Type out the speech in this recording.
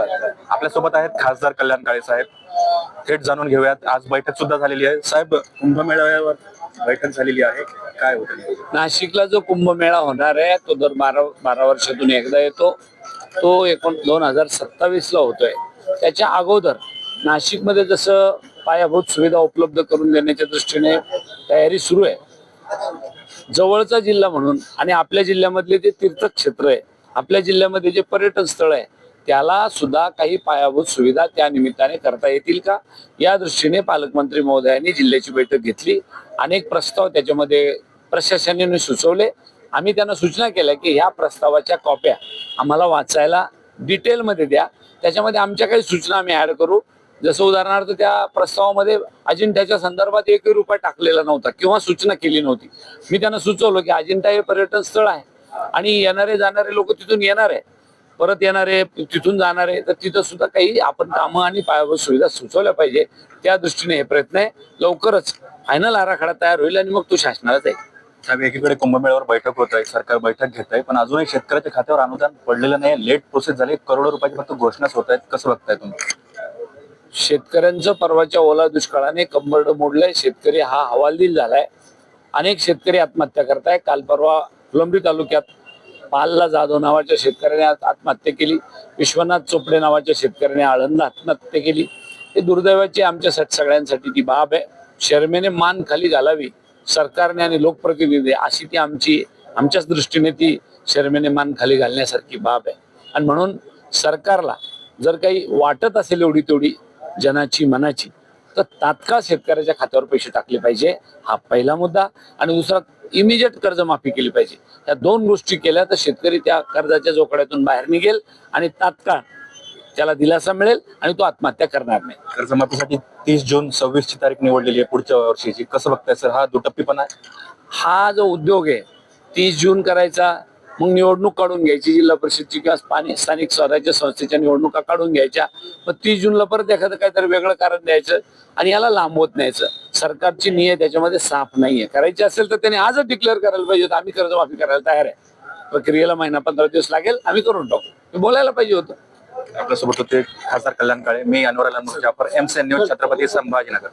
आपल्यासोबत आहेत खासदार कल्याण काळे साहेब. थेट जाणून घेऊयात. आज बैठक सुद्धा झालेली आहे. साहेब कुंभमेळाव्यावर बैठक झालेली आहे. काय होत नाशिकला जो कुंभमेळा होणार आहे तो दर बारा बारा वर्षातून एकदा येतो. तो एकोण दोन हजार सत्तावीस ला होतोय. त्याच्या अगोदर नाशिकमध्ये जसं पायाभूत सुविधा उपलब्ध करून देण्याच्या दृष्टीने तयारी सुरू आहे. जवळचा जिल्हा म्हणून आणि आपल्या जिल्ह्यामधले जे तीर्थक्षेत्र आहे आपल्या जिल्ह्यामध्ये जे पर्यटन स्थळ आहे त्याला सुद्धा काही पायाभूत सुविधा त्या निमित्ताने करता येतील का? या दृष्टीने पालकमंत्री महोदयांनी जिल्ह्याची बैठक घेतली. अनेक प्रस्ताव त्याच्यामध्ये प्रशासनाने सुचवले. आम्ही त्यांना सूचना केल्या की ह्या प्रस्तावाच्या कॉप्या आम्हाला वाचायला डिटेलमध्ये द्या. त्याच्यामध्ये आमच्या काही सूचना आम्ही ॲड करू. जसं उदाहरणार्थ त्या प्रस्तावामध्ये अजिंठ्याच्या संदर्भात एकही रुपया टाकलेला नव्हता किंवा सूचना केली नव्हती. मी त्यांना सुचवलं की अजिंठा हे पर्यटन स्थळ आहे आणि येणारे जाणारे लोक तिथून येणार आहे. परत येणारे तिथून जाणारे तर तिथं सुद्धा काही आपण कामं आणि पायाभूत सुविधा सुचवल्या पाहिजे. त्या दृष्टीने हे प्रयत्न आहे. लवकरच फायनल आराखडा तयार होईल आणि मग तो शासनाला जाईल. साहेब एकीकडे कुंभमेळ्यावर बैठक होत आहे सरकार बैठक घेत आहे पण अजूनही शेतकऱ्याच्या खात्यावर अनुदान पडलेलं नाही. लेट प्रोसेस झाली. करोडो रुपयाची फक्त घोषणाच होत आहेत. कसं बघताय तुम्ही? शेतकऱ्यांचं परवाच्या ओला दुष्काळाने कंबरड मोडलंय. शेतकरी हा हवालदिल झालाय. अनेक शेतकरी आत्महत्या करताय. काल परवा फुलंब्री तालुक्यात पालला जाधव नावाच्या शेतकऱ्याने आत्महत्या केली. विश्वनाथ चोपडे नावाच्या शेतकऱ्याने आळंद आत्महत्या केली. हे दुर्दैवाची आमच्यासाठी सगळ्यांसाठी ती बाब आहे. शर्मेने मान खाली घालावी सरकारने आणि लोकप्रतिनिधी अशी ती आमची आमच्याच दृष्टीने ती शर्मेने मान खाली घालण्यासारखी बाब आहे. आणि म्हणून सरकारला जर काही वाटत असेल एवढी तेवढी जनाची मनाची तर तात्काळ शेतकऱ्याच्या खात्यावर पैसे टाकले पाहिजे. हा पहिला मुद्दा. आणि दुसरा इमिजिएट कर्जमाफी केली पाहिजे. या दोन गोष्टी केल्या तर शेतकरी त्या कर्जाच्या जोकड्यातून बाहेर निघेल आणि तात्काळ त्याला दिलासा मिळेल आणि तो आत्महत्या करणार नाही. कर्जमाफीसाठी तीस जून सव्वीस ची तारीख निवडलेली आहे पुढच्या वर्षीची. कसं बघताय सर? हा दुटप्पीपणा आहे? हा जो उद्योग आहे तीस जून करायचा मग निवडणूक काढून घ्यायची. जिल्हा परिषदची किंवा स्थानिक स्वराज्य संस्थेच्या निवडणुका काढून घ्यायच्या. मग तीस जूनला परत एखादं काहीतरी वेगळं कारण द्यायचं आणि याला लांबवत न्यायचं. सरकारची नियत त्याच्यामध्ये साफ नाहीये. करायची असेल तर त्यांनी आजच डिक्लेअर करायला पाहिजे होतं, आम्ही कर्जमाफी करायला तयार आहे. प्रक्रियेला महिना पंधरा दिवस लागेल. आम्ही करून टाकू. बोलायला पाहिजे होतं. आपल्यासोबत होते खासदार कल्याण काळे मी Anwar Ahmad M C news Chhatrapati Sambhajinagar.